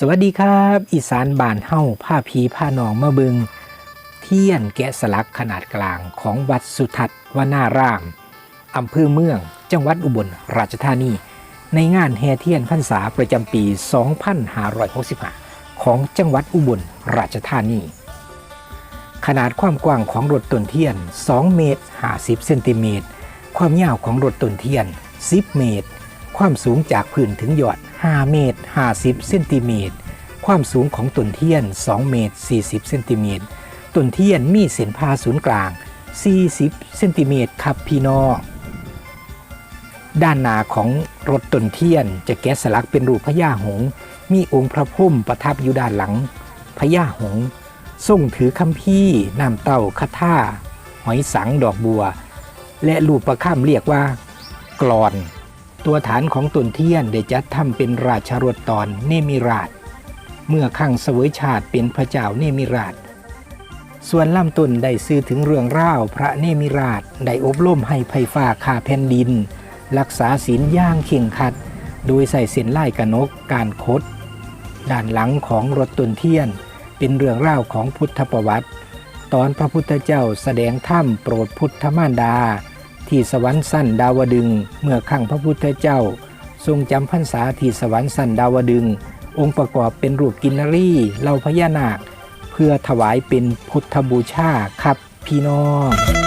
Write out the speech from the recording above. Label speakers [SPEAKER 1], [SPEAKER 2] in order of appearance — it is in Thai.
[SPEAKER 1] สวัสดีครับ อีสานบานเฮ้าผ้าพีผ้านองมาเบิงเทียนแกะสลักขนาดกลางของวัดสุทัศน์วนารามอำเภอเมือง จังหวัดอุบลราชธานี ในงานแห่เทียนพรรษาประจำปี 2565 ของจังหวัดอุบลราชธานี ขนาดความกว้างของรถต้นเทียน 2 เมตร 50 เซนติเมตร ความยาวของรถต้นเทียน 10 เมตร ความสูงจากพื้นถึงยอด 5 เมตร 50 เซนติเมตร ความสูงของต้นเทียน 2 เมตร 40 เซนติเมตร ต้นเทียนมีเส้นผ่าศูนย์กลาง 40 เซนติเมตรครับพี่น้อง ด้านหน้าของรถต้นเทียนจะแกะสลักเป็นรูปพญาหง มีองค์พระพุ่มประทับอยู่ด้านหลังพญาหงส์ทรงถือคำพี่น้ำเต้าคาท่าหอยสังดอกบัว และรูปประข้ามเรียกว่ากรอน ตัวฐานของต้นเทียนได้จัดทำเป็นราชรถตอนเนมิราช เมื่อขังเสวยชาติเป็นพระเจ้าเนมิราช ส่วนล่ำต้นได้ซื้อถึงเรื่องร่าวพระเนมิราชได้อบรมให้ไพฟ้าข้าแผ่นดิน รักษาศีลย่างเข่งขัด โดยใส่เส้นลายกนกการคดด้านหลังของรถต้นเทียน เป็นเรื่องร่าวของพุทธประวัติ ตอนพระพุทธเจ้าแสดงธรรมโปรดพุทธมารดา ที่สวรรค์สั้นดาวดึง เมื่อขั้งพระพุทธเจ้า ทรงจำพรรษาที่สวรรค์สั้นดาวดึง องค์ประกอบเป็นรูปกินนรีเหล่าพญานาค เพื่อถวายเป็นพุทธบูชาครับพี่น้อง